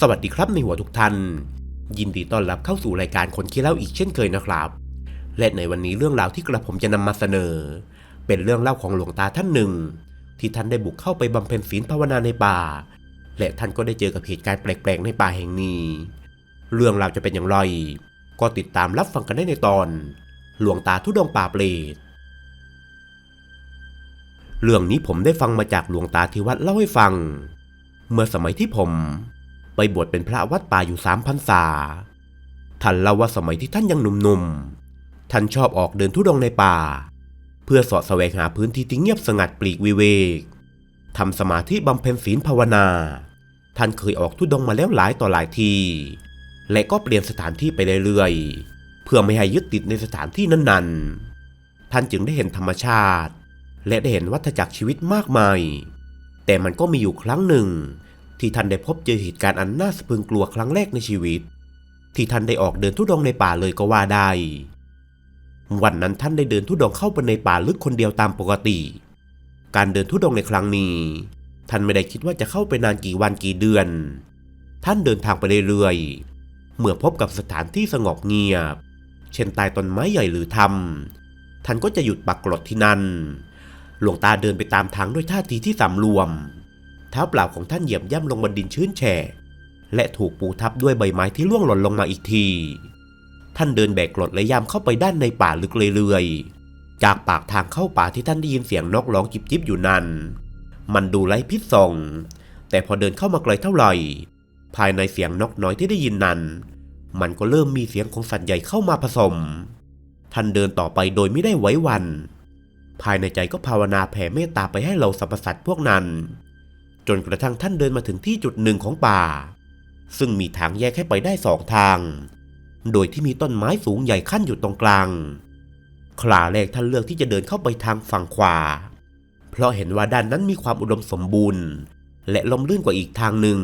สวัสดีครับในหัวทุกท่าน ยินดีต้อนรับเข้าสู่รายการคนขี้เล่าอีกเช่นเคยนะครับ และในวันนี้เรื่องราวที่กระผมจะนำมาเสนอ เป็นเรื่องเล่าของหลวงตาท่านหนึ่ง ที่ท่านได้บุกเข้าไปบำเพ็ญศีลภาวนาในป่า และท่านก็ได้เจอกับเหตุการณ์แปลกๆในป่าแห่งนี้ เรื่องราวจะเป็นอย่างไร ก็ติดตามรับฟังกันได้ในตอน หลวงตาทุดงป่าเปรตเรื่องนี้ผมได้ฟังมาจากหลวงตาที่วัดเล่าให้ฟัง เมื่อสมัยที่ผม ไปบวชเป็นพระวัดป่าอยู่สามพรรษา ท่านเล่าว่าสมัยที่ท่านยังหนุ่มๆ ท่านชอบออกเดินทุดงในป่า เพื่อสาะแสวงหาพื้นที่ที่เงียบสงัดปลีกวิเวกทำสมาธิบำเพ็ญศีลภาวนา ท่านเคยออกทุดงมาแล้วหลายต่อหลายที และก็เปลี่ยนสถานที่ไปเรื่อยๆ เพื่อไม่ให้ยึดติดในสถานที่นั้นๆ ท่านจึงได้เห็นธรรมชาติ และได้เห็นวัฏจักรชีวิตมากมาย แต่มันก็มีอยู่ครั้งหนึ่ง ที่ท่านได้พบเจอเหตุการณ์อันน่าสะพรึงกลัวครั้งแรกในชีวิต ที่ท่านได้ออกเดินทุดงในป่าเลยก็ว่าได้ วันนั้นท่านได้เดินทุดงเข้าไปในป่าลึกคนเดียวตามปกติ การเดินทุดงในครั้งนี้ ท่านไม่ได้คิดว่าจะเข้าไปนานกี่วันกี่เดือน ท่านเดินทางไปเรื่อยๆ เมื่อพบกับสถานที่สงบเงียบ เช่นใต้ต้นไม้ใหญ่หรือถ้ำท่านก็จะหยุดปักกรดที่นั่น หลวงตาเดินไปตามทางด้วยท่าทีที่สำรวม ท้าเปล่าของท่านเหยียบย่ำลงบนดินชื้นแฉะและถูกปูทับด้วยใบไม้ที่ร่วงหล่นลงมาอีกที ท่านเดินแบกกรดและย่ำเข้าไปด้านในป่าลึกเรื่อยๆ จากปากทางเข้าป่าที่ท่านได้ยินเสียงนกร้องจิบๆอยู่นั้น มันดูไร้พิษส่งแต่พอเดินเข้ามาไกลเท่าไหร่ ภายในเสียงนกน้อยที่ได้ยินนั้น มันก็เริ่มมีเสียงของสัตว์ใหญ่เข้ามาผสม ท่านเดินต่อไปโดยไม่ได้ไว้วัน ภายในใจก็ภาวนาแผ่เมตตาไปให้เราสรรพสัตว์พวกนั้น จนกระทั่งท่านเดินมาถึงที่จุดหนึ่งของป่า ซึ่งมีทางแยกให้ไปได้สองทาง โดยที่มีต้นไม้สูงใหญ่ขั้นอยู่ตรงกลางคราแรกท่านเลือกที่จะเดินเข้าไปทางฝั่งขวา เพราะเห็นว่าด้านนั้นมีความอุดมสมบูรณ์ และลมลื่นกว่าอีกทางหนึ่ง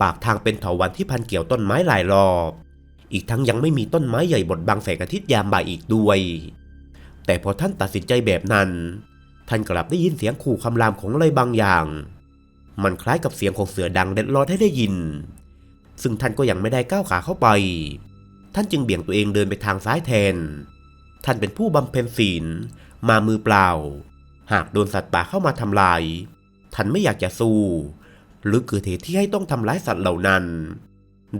ปากทางเป็นเถาวัลย์ที่พันเกี่ยวต้นไม้หลายรอบ อีกทั้งยังไม่มีต้นไม้ใหญ่บดบังแสงอาทิตย์ยามบ่ายอีกด้วย แต่พอท่านตัดสินใจแบบนั้น ท่านกลับได้ยินเสียงขู่คำรามของอะไรบางอย่าง มันคล้ายกับเสียงของเสือดังเด็ดรอดให้ได้ยิน ซึ่งท่านก็ยังไม่ได้ก้าวขาเข้าไป ท่านจึงเบี่ยงตัวเองเดินไปทางซ้ายแทน ท่านเป็นผู้บำเพ็ญศีล มามือเปล่า หากโดนสัตว์ป่าเข้ามาทำลาย ท่านไม่อยากจะสู้ หรือเกิดเหตุที่ให้ต้องทำร้ายสัตว์เหล่านั้น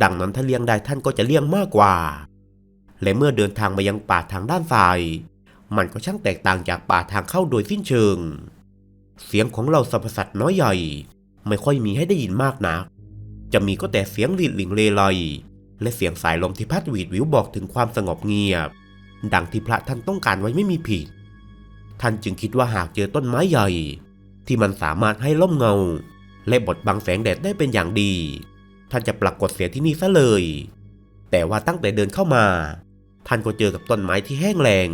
ดังนั้นถ้าเลี่ยงได้ท่านก็จะเลี่ยงมากกว่า และเมื่อเดินทางมายังป่าทางด้านซ้าย มันก็ช่างแตกต่างจากป่าทางเข้าโดยสิ้นเชิงเสียงของเราสรรพสัตว์น้อยใหญ่ ไม่ค่อยมีให้ได้ยินมากนัก จะมีก็แต่เสียงหลีดหลิงเลไลและเสียงสายลมที่พัดหวีดวิวบอกถึงความสงบเงียบ ดังที่พระท่านต้องการไว้ไม่มีผิด ท่านจึงคิดว่าหากเจอต้นไม้ใหญ่ ที่มันสามารถให้ล่มเงา และบดบังแสงแดดได้เป็นอย่างดี ท่านจะปรากฏเสียที่นี่ซะเลย แต่ว่าตั้งแต่เดินเข้ามา ท่านก็เจอกับต้นไม้ที่แห้งแรง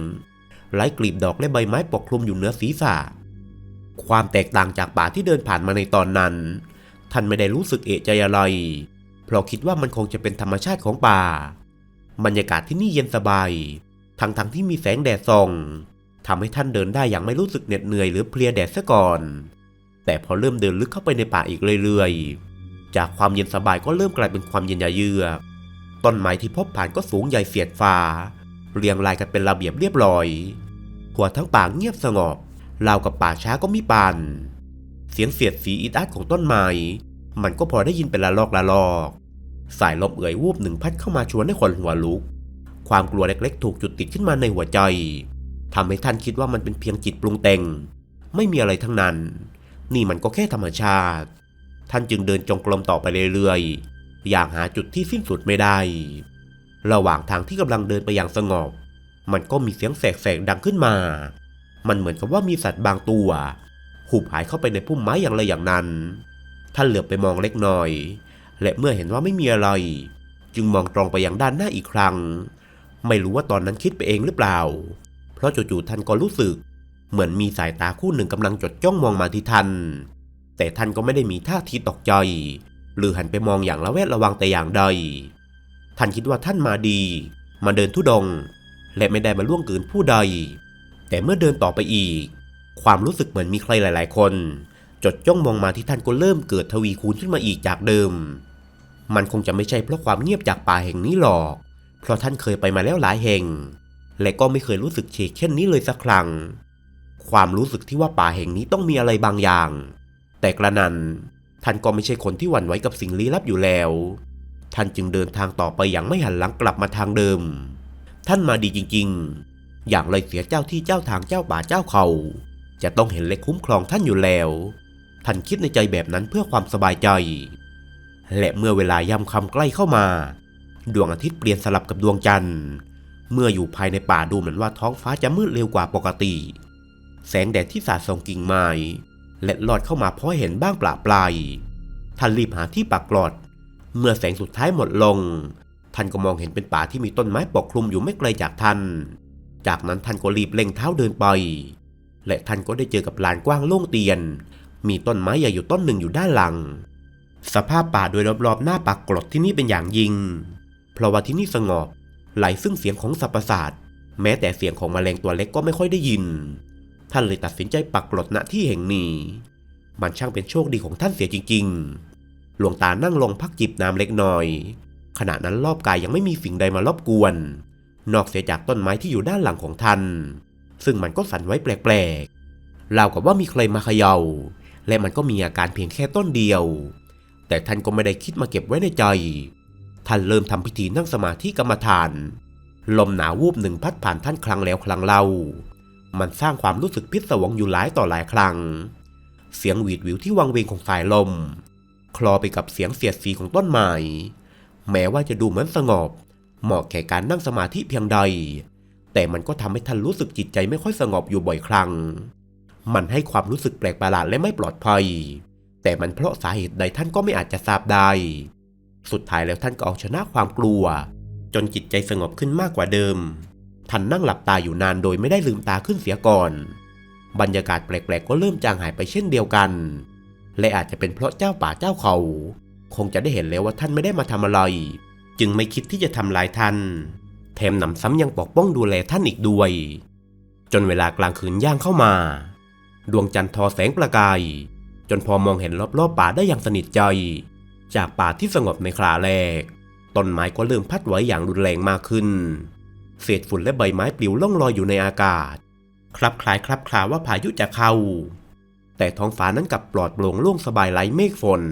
ไร้กลีบดอกและใบไม้ปกคลุมอยู่เหนือศีรษะ ความแตกต่างจากป่าที่เดินผ่านมาในตอนนั้น ท่านไม่ได้รู้สึกเอะใจอะไร เพราะคิดว่ามันคงจะเป็นธรรมชาติของป่า บรรยากาศที่นี่เย็นสบาย ทั้งๆทที่มีแสงแดดส่องทำให้ท่านเดินได้อย่างไม่รู้สึกเหน็ดเหนื่อยหรือเพลียแดดซะก่อน แต่พอเริ่มเดินลึกเข้าไปในป่าอีกเรื่อยๆ จากความเย็นสบายก็เริ่มกลายเป็นความเย็นยาเยือกต้นไม้ที่พบผ่านก็สูงใหญ่เสียดฟ้า เรียงรายกันเป็นระเบียบเรียบร้อยหัวทั้งป่าเงียบสงบ ราวกับป่าช้าก็มีปานเสียงเสียดสีอิดอัดของต้นไม้มันก็พอได้ยินเป็นละลอกละลอก สายลมเอื่อยวูบหนึ่งพัดเข้ามาชวนให้คนหัวลุก ความกลัวเล็กๆ ถูกจุดติดขึ้นมาในหัวใจทำให้ท่านคิดว่ามันเป็นเพียงจิตปรุงแต่ง ไม่มีอะไรทั้งนั้น นี่มันก็แค่ธรรมชาติ ท่านจึงเดินจงกรมต่อไปเรื่อยๆ อย่างหาจุดที่สิ้นสุดไม่ได้ ระหว่างทางที่กำลังเดินไปอย่างสงบ มันก็มีเสียงแสกๆดังขึ้นมา มันเหมือนกับว่ามีสัตว์บางตัวหุบหายเข้าไปในพุ่มไม้อย่างไรอย่างนั้น ท่านเหลือบไปมองเล็กน้อย และเมื่อเห็นว่าไม่มีอะไร จึงมองตรงไปยังด้านหน้าอีกครั้ง ไม่รู้ว่าตอนนั้นคิดไปเองหรือเปล่า เพราะจู่ๆท่านก็รู้สึก เหมือนมีสายตาคู่หนึ่งกำลังจดจ้องมองมาที่ท่านแต่ท่านก็ไม่ได้มีท่าทีตกใจ หรือหันไปมองอย่างระแวดระวังแต่อย่างใด ท่านคิดว่าท่านมาดี มาเดินทุดง และไม่ได้มาล่วงเกินผู้ใด แต่เมื่อเดินต่อไปอีก ความรู้สึกเหมือนมีใครหลาย ๆ คน จดจ้องมองมาที่ท่านก็เริ่มเกิดทวีคูณขึ้นมาอีกจากเดิม มันคงจะไม่ใช่เพราะความเงียบจากป่าแห่งนี้หรอก เพราะท่านเคยไปมาแล้วหลายแห่ง และก็ไม่เคยรู้สึกเฉกเช่นนี้เลยสักครั้ง ความรู้สึกที่ว่าป่าแห่งนี้ต้องมีอะไรบางอย่าง แต่กระนั้นท่านก็ไม่ใช่คนที่หวั่นไหวกับสิ่งลี้ลับอยู่แล้ว ท่านจึงเดินทางต่อไปอย่างไม่หันหลังกลับมาทางเดิม ท่านมาดีจริง ๆ อย่างเลยเสียเจ้าที่เจ้าทางเจ้าป่าเจ้าเขา จะต้องเห็นและคุ้มครองท่านอยู่แล้ว ท่านคิดในใจแบบนั้นเพื่อความสบายใจ และเมื่อเวลาย่ำคำใกล้เข้ามา ดวงอาทิตย์เปลี่ยนสลับกับดวงจันทร์ เมื่ออยู่ภายในป่าดูเหมือนว่าท้องฟ้าจะมืดเร็วกว่าปกติ แสงแดดที่สาดส่องกิ่งไม้และลอดเข้ามาพอเห็นบ้างปลาปลาย ท่านรีบหาที่ปักกลอด เมื่อแสงสุดท้ายหมดลง ท่านก็มองเห็นเป็นป่าที่มีต้นไม้ปกคลุมอยู่ไม่ไกลจากท่าน จากนั้นท่านก็รีบเร่งเท้าเดินไป และท่านก็ได้เจอกับลานกว้างโล่งเตียน มีต้นไม้ใหญ่อยู่ต้นหนึ่งอยู่ด้านหลัง สภาพป่าโดยรอบๆหน้าปักกรดที่นี่เป็นอย่างยิ่ง เพราะว่าที่นี่สงบไหลซึ่งเสียงของสรรพสัตว์แม้แต่เสียงของแมลงตัวเล็กก็ไม่ค่อยได้ยิน ท่านเลยตัดสินใจปักกรดณที่แห่งนี้ มันช่างเป็นโชคดีของท่านเสียจริง ๆ หลวงตานั่งลงพักจิบน้ำเล็กน้อย ขณะนั้นรอบกายยังไม่มีสิ่งใดมารบกวน นอกเสียจากต้นไม้ที่อยู่ด้านหลังของท่าน ซึ่งมันก็สั่นไว้แปลกๆราวกับว่ามีใครมาเขยา่า และมันก็มีอาการเพียงแค่ต้นเดียว แต่ท่านก็ไม่ได้คิดมาเก็บไว้ในใจ ท่านเริ่มทำพิธีนั่งสมาธิกรรมฐาน ลมหนาววูบหนึ่งพัดผ่านท่านครั้งแล้วครั้งเล่า มันสร้างความรู้สึกพิศวงอยู่หลายต่อหลายครั้ง เสียงหวีดหวิวที่วังเวงของสายลม คลอไปกับเสียงเสียดสีของต้นไม้ แม้ว่าจะดูเหมือนสงบ เหมาะแก่การนั่งสมาธิเพียงใด แต่มันก็ทำให้ท่านรู้สึกจิตใจไม่ค่อยสงบอยู่บ่อยครั้ง มันให้ความรู้สึกแปลกประหลาดและไม่ปลอดภัย แต่มันเพราะสาเหตุใดท่านก็ไม่อาจจะทราบได้ สุดท้ายแล้วท่านก็เอาชนะความกลัว จนจิตใจสงบขึ้นมากกว่าเดิม ท่านนั่งหลับตาอยู่นานโดยไม่ได้ลืมตาขึ้นเสียก่อน บรรยากาศแปลกๆก็เริ่มจางหายไปเช่นเดียวกัน และอาจจะเป็นเพราะเจ้าป่าเจ้าเขา คงจะได้เห็นแล้วว่าท่านไม่ได้มาทำอะไร จึงไม่คิดที่จะทำลายท่าน แถมหนำซ้ำยังปกป้องดูแลท่านอีกด้วย จนเวลากลางคืนย่างเข้ามา ดวงจันทร์ทอแสงประกาย จนพอมองเห็นรอบๆป่าได้อย่างสนิทใจ จากป่าที่สงบในคราแรก ต้นไม้ก็เริ่มพัดไหวอย่างรุนแรงมากขึ้น เศษฝุ่นและใบไม้ปลิวล่องลอยอยู่ในอากาศ คลับคล้ายคลับคลาว่าพายุจะเข้า แต่ท้องฟ้านั้นกลับปลอดโปร่งโล่งสบายไร้เมฆฝน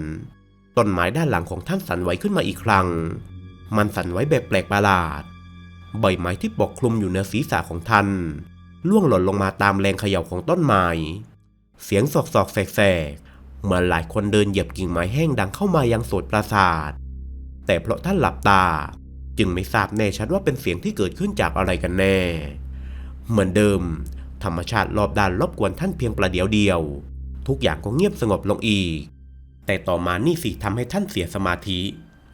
ต้นไม้ด้านหลังของท่านสั่นไหวขึ้นมาอีกครั้ง มันสั่นไหวแบบแปลกประหลาด ใบไม้ที่ปกคลุมอยู่เหนือศีรษะของท่านล่วงหล่นลงมาตามแรงเขย่าของต้นไม้ เสียงสอกสอกแสกๆเหมือนหลายคนเดินเหยียบกิ่งไม้แห้งดังเข้ามายังโสดปราสาท แต่เพราะท่านหลับตาจึงไม่ทราบแน่ชัดว่าเป็นเสียงที่เกิดขึ้นจากอะไรกันแน่ เหมือนเดิม ธรรมชาติรอบด้านรบกวนท่านเพียงประเดียวเดียว ทุกอย่างก็เงียบสงบลงอีก แต่ต่อมานี่สิทำให้ท่านเสียสมาธิ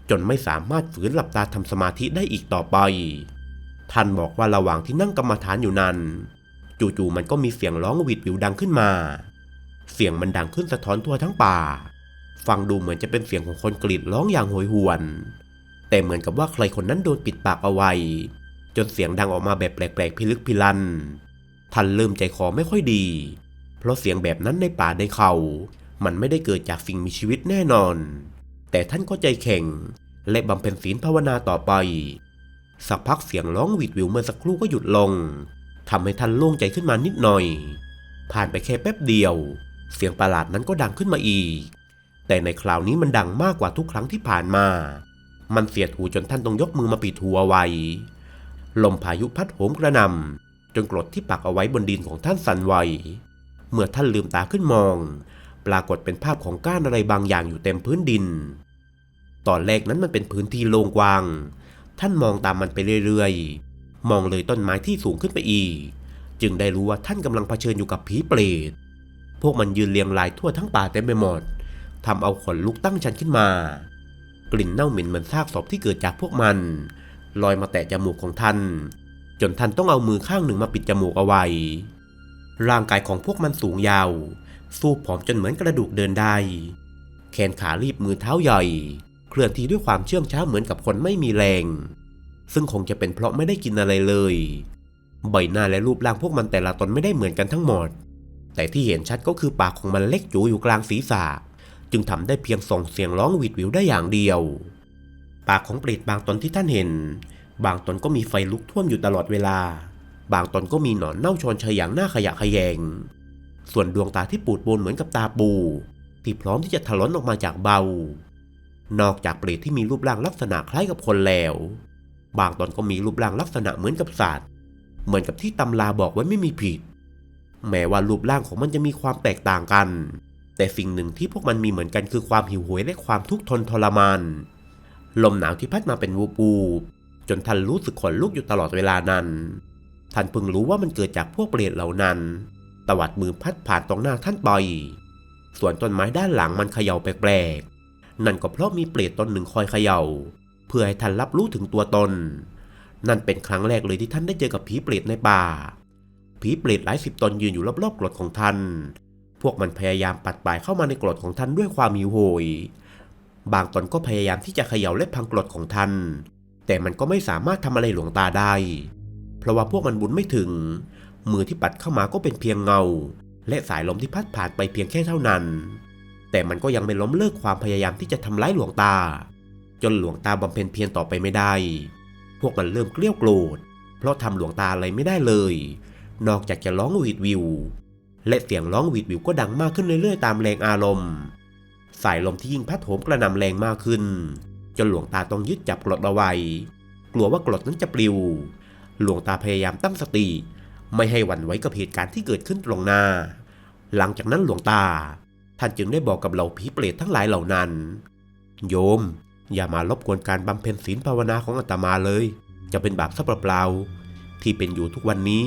จนไม่สามารถฝืนหลับตาทำสมาธิได้อีกต่อไป ท่านบอกว่าระหว่างที่นั่งกรรมฐานอยู่นั้น จู่ๆมันก็มีเสียงร้องหวิดวิวดังขึ้นมา เสียงมันดังขึ้นสะท้อนทั่วทั้งป่า ฟังดูเหมือนจะเป็นเสียงของคนกรีดร้องอย่างโหยหวน แต่เหมือนกับว่าใครคนนั้นโดนปิดปากเอาไว้ จนเสียงดังออกมาแบบแปลกๆพิลึกพิลัน ท่านเริ่มใจคอไม่ค่อยดี เพราะเสียงแบบนั้นในป่าในเขา มันไม่ได้เกิดจากสิ่งมีชีวิตแน่นอน แต่ท่านก็ใจแข็ง และบำเพ็ญศีลภาวนาต่อไป สักพักเสียงร้องหวิดวิวเมื่อสักครู่ก็หยุดลงทำให้ท่านโล่งใจขึ้นมานิดหน่อย ผ่านไปแค่แป๊บเดียว เสียงประหลาดนั้นก็ดังขึ้นมาอีก แต่ในคราวนี้มันดังมากกว่าทุกครั้งที่ผ่านมา มันเสียดหูจนท่านต้องยกมือมาปิดหูเอาไว้ ลมพายุพัดโหมกระหนำจนกรดที่ปักเอาไว้บนดินของท่านสั่นไหว เมื่อท่านลืมตาขึ้นมอง ปรากฏเป็นภาพของก้านอะไรบางอย่างอยู่เต็มพื้นดิน ตอนแรกนั้นมันเป็นพื้นที่โล่งกว้าง ท่านมองตามมันไปเรื่อยๆ มองเลยต้นไม้ที่สูงขึ้นไปอีก จึงได้รู้ว่าท่านกำลังเผชิญอยู่กับผีเปรต พวกมันยืนเรียงรายทั่วทั้งป่าเต็มไปหมดทำเอาขนลุกตั้งชันขึ้นมา กลิ่นเน่าเหม็นเหมือนซากศพที่เกิดจากพวกมัน ลอยมาแตะจมูกของท่าน จนท่านต้องเอามือข้างหนึ่งมาปิดจมูกเอาไว้ ร่างกายของพวกมันสูงยาว สู้ผอมจนเหมือนกระดูกเดินได้ แขนขารีบมือเท้าใหญ่ เคลื่อนที่ด้วยความเชื่องช้าเหมือนกับคนไม่มีแรง ซึ่งคงจะเป็นเพราะไม่ได้กินอะไรเลย ใบหน้าและรูปร่างพวกมันแต่ละตนไม่ได้เหมือนกันทั้งหมด แต่ที่เห็นชัดก็คือปากของมันเล็กจูอยู่กลางศีรษะ จึงทำได้เพียงส่งเสียงร้องหวิดวิวได้อย่างเดียว ปากของเปรตบางตนที่ท่านเห็น บางตนก็มีไฟลุกท่วมอยู่ตลอดเวลา บางตนก็มีหนอนเน่าชอนเชยอย่างหน้าขยะขยง ส่วนดวงตาที่ปูดบนเหมือนกับตาปู ที่พร้อมที่จะถลนออกมาจากเบา นอกจากเปรตที่มีรูปร่างลักษณะคล้ายกับคนแล้ว บางตอนก็มีรูปร่างลักษณะเหมือนกับสัตว์ เหมือนกับที่ตำราบอกไว้ไม่มีผิด แม้ว่ารูปร่างของมันจะมีความแตกต่างกัน แต่สิ่งหนึ่งที่พวกมันมีเหมือนกันคือความหิวโหยและความทุกข์ทนทรมาน ลมหนาวที่พัดมาเป็นวูบวูบจนท่านรู้สึกขนลุกอยู่ตลอดเวลานั้น ท่านเพิ่งรู้ว่ามันเกิดจากพวกเปรตเหล่านั้น ตวัดมือพัดผ่านตรงหน้าท่านไป ส่วนต้นไม้ด้านหลังมันเขย่าแปลกๆ นั่นก็เพราะมีเปรตตนหนึ่งคอยเขย่า เพื่อให้ท่านรับรู้ถึงตัวตน นั่นเป็นครั้งแรกเลยที่ท่านได้เจอกับผีเปรตในป่า ผีเปรตหลายสิบตนยืนอยู่รอบๆกรดของท่าน พวกมันพยายามปัดป่ายเข้ามาในกรดของท่านด้วยความหิวโหย บางตนก็พยายามที่จะเขย่าและพังกรดของท่าน แต่มันก็ไม่สามารถทำอะไรหลวงตาได้ เพราะว่าพวกมันบุญไม่ถึง มือที่ปัดเข้ามาก็เป็นเพียงเงา และสายลมที่พัดผ่านไปเพียงแค่เท่านั้น แต่มันก็ยังไม่ล้มเลิกความพยายามที่จะทำร้ายหลวงตา จนหลวงตาบำเพ็ญเพียรต่อไปไม่ได้ พวกมันเริ่มเกลี้ยวโกรธเพราะทำหลวงตาอะไรไม่ได้เลย นอกจากจะร้องหวีดวิว และเสียงร้องหวีดวิวก็ดังมากขึ้นเรื่อยๆตามแรงอารมณ์ สายลมที่ยิ่งพัดโหมกระหน่ำแรงมากขึ้น จนหลวงตาต้องยึดจับกรดเอาไว้ กลัวว่ากรดนั้นจะปลิว หลวงตาพยายามตั้งสติ ไม่ให้หวั่นไหวกับเหตุการณ์ที่เกิดขึ้นตรงหน้า หลังจากนั้นหลวงตา ท่านจึงได้บอกกับเหล่าผีเปรตทั้งหลายเหล่านั้น โยม อย่ามารบกวนการบำเพ็ญศีลภาวนาของอาตมาเลย จะเป็นบาปซะเปล่าๆที่เป็นอยู่ทุกวันนี้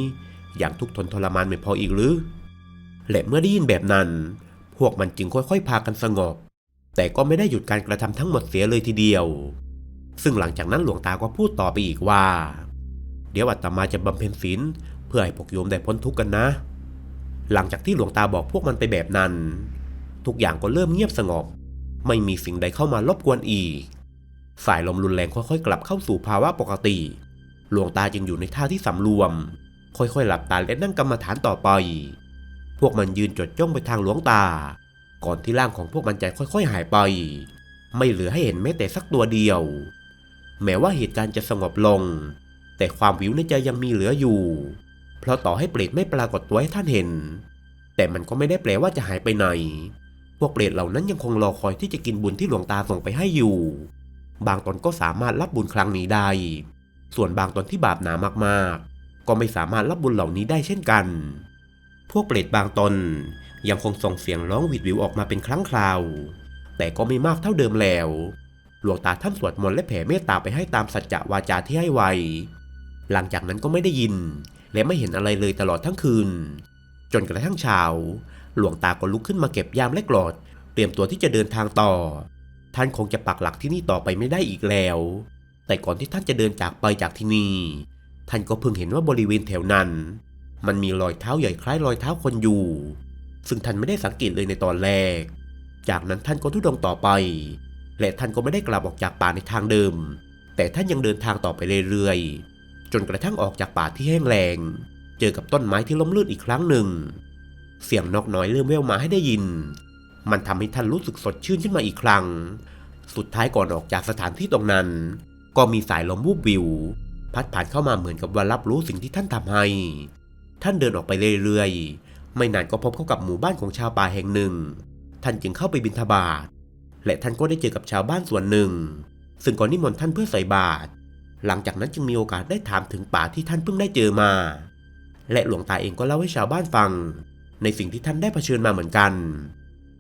อย่างทุกทนทรมานไม่พออีกหรือ และเมื่อได้ยินแบบนั้น พวกมันจึงค่อยๆ พากันสงบ แต่ก็ไม่ได้หยุดการกระทำทั้งหมดเสียเลยทีเดียว ซึ่งหลังจากนั้นหลวงตาก็พูดต่อไปอีกว่า เดี๋ยวอาตมาจะบำเพ็ญศีล พื่อให้พวกโยมได้พ้นทุกข์กันนะ หลังจากที่หลวงตาบอกพวกมันไปแบบนั้น ทุกอย่างก็เริ่มเงียบสงบ ไม่มีสิ่งใดเข้ามารบกวนอีก สายลมรุนแรงค่อยๆ กลับเข้าสู่ภาวะปกติ หลวงตาจึงอยู่ในท่าที่สำรวม ค่อยๆ หลับตาและนั่งกรรมฐานต่อไป พวกมันยืนจดจ้องไปทางหลวงตา ก่อนที่ร่างของพวกมันจะค่อย ๆ หายไป ไม่เหลือให้เห็นแม้แต่สักตัวเดียว แม้ว่าเหตุการณ์จะสงบลง แต่ความวิวในใจยังมีเหลืออยู่ เพราะต่อให้เปรตไม่ปรากฏตัวให้ท่านเห็น แต่มันก็ไม่ได้แปลว่าจะหายไปไหน พวกเปรตเหล่านั้นยังคงรอคอยที่จะกินบุญที่หลวงตาส่งไปให้อยู่ บางตนก็สามารถรับบุญครั้งนี้ได้ ส่วนบางตนที่บาปหนามากๆ ก็ไม่สามารถรับบุญเหล่านี้ได้เช่นกัน พวกเปรตบางตนยังคงส่งเสียงร้องหวิดวิวออกมาเป็นครั้งคราว แต่ก็ไม่มากเท่าเดิมแล้ว หลวงตาท่านสวดมนต์และแผ่เมตตาไปให้ตามสัจจะวาจาที่ให้ไว้หลังจากนั้นก็ไม่ได้ยิน และไม่เห็นอะไรเลยตลอดทั้งคืน จนกระทั่งเช้า หลวงตาก็ลุกขึ้นมาเก็บยามและกรดเตรียมตัวที่จะเดินทางต่อ ท่านคงจะปักหลักที่นี่ต่อไปไม่ได้อีกแล้ว แต่ก่อนที่ท่านจะเดินจากไปจากที่นี่ ท่านก็เพิ่งเห็นว่าบริเวณแถวนั้น มันมีรอยเท้าใหญ่คล้ายรอยเท้าคนอยู่ ซึ่งท่านไม่ได้สังเกตเลยในตอนแรก จากนั้นท่านก็ทุดงต่อไป และท่านก็ไม่ได้กลับออกจากป่าในทางเดิม แต่ท่านยังเดินทางต่อไปเรื่อยๆ จนกระทั่งออกจากป่าที่แห้งแล้งเจอกับต้นไม้ที่ล้มลื่นอีกครั้งหนึ่ง เสียงนกน้อยเริ่มแว่วมาให้ได้ยิน มันทำให้ท่านรู้สึกสดชื่นขึ้นมาอีกครั้ง สุดท้ายก่อนออกจากสถานที่ตรงนั้น ก็มีสายลมวูบวิว พัดผ่านเข้ามาเหมือนกับว่ารับรู้สิ่งที่ท่านทำให้ ท่านเดินออกไปเรื่อยๆ ไม่นานก็พบเข้ากับหมู่บ้านของชาวป่าแห่งหนึ่ง ท่านจึงเข้าไปบิณฑบาตและท่านก็ได้เจอกับชาวบ้านส่วนหนึ่ง ซึ่งก็นิมนต์ท่านเพื่อใส่บาตร หลังจากนั้นจึงมีโอกาสได้ถามถึงป่าที่ท่านเพิ่งได้เจอมา และหลวงตาเองก็เล่าให้ชาวบ้านฟัง ในสิ่งที่ท่านได้เผชิญมาเหมือนกัน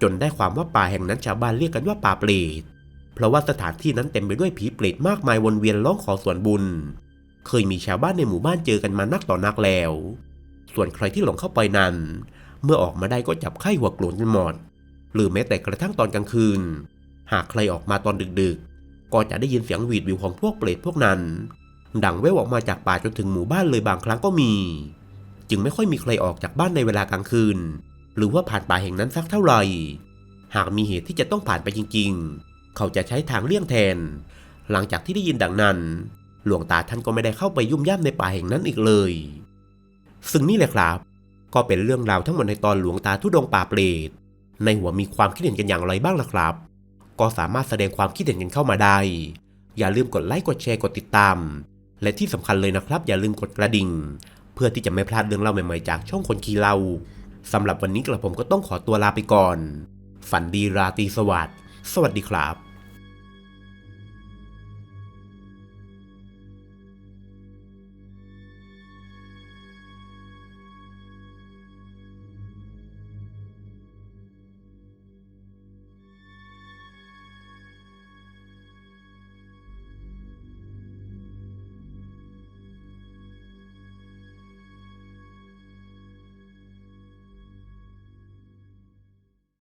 จนได้ความว่าป่าแห่งนั้นชาวบ้านเรียกกันว่าป่าเปรตเพราะว่าสถานที่นั้นเต็มไปด้วยผีเปรตมากมายวนเวียนร้องขอส่วนบุญ เคยมีชาวบ้านในหมู่บ้านเจอกันมานักต่อนักแล้ว ส่วนใครที่หลงเข้าไปนั้น เมื่อออกมาได้ก็จับไข้หัวโกรนกันหมดหรือแม้แต่กระทั่งตอนกลางคืน หากใครออกมาตอนดึกๆ ก็จะได้ยินเสียงหวีดวิวของพวกเปรตพวกนั้น ดังแว่วออกมาจากป่าจนถึงหมู่บ้านเลยบางครั้งก็มี จึงไม่ค่อยมีใครออกจากบ้านในเวลากลางคืน หรือว่าผ่านป่าแห่งนั้นสักเท่าไหร่ หากมีเหตุที่จะต้องผ่านไปจริง ๆ เขาจะใช้ทางเลี่ยงแทน หลังจากที่ได้ยินดังนั้น หลวงตาท่านก็ไม่ได้เข้าไปยุ่มย่ำในป่าแห่งนั้นอีกเลย ซึ่งนี่แหละครับ ก็เป็นเรื่องราวทั้งหมดในตอนหลวงตาทุดงป่าเปรตในหัวมีความคิดเห็นกันอย่างไรบ้างล่ะครับ ก็สามารถแสดงความคิดเห็นกันเข้ามาได้ อย่าลืมกดไลค์กดแชร์กดติดตาม และที่สำคัญเลยนะครับ อย่าลืมกดกระดิ่ง เพื่อที่จะไม่พลาดเรื่องเล่าใหม่ๆจากช่องคนขี่เล่าสำหรับวันนี้กระผมก็ต้องขอตัวลาไปก่อน ฝันดีราตรีสวัสดิ์สวัสดีครับ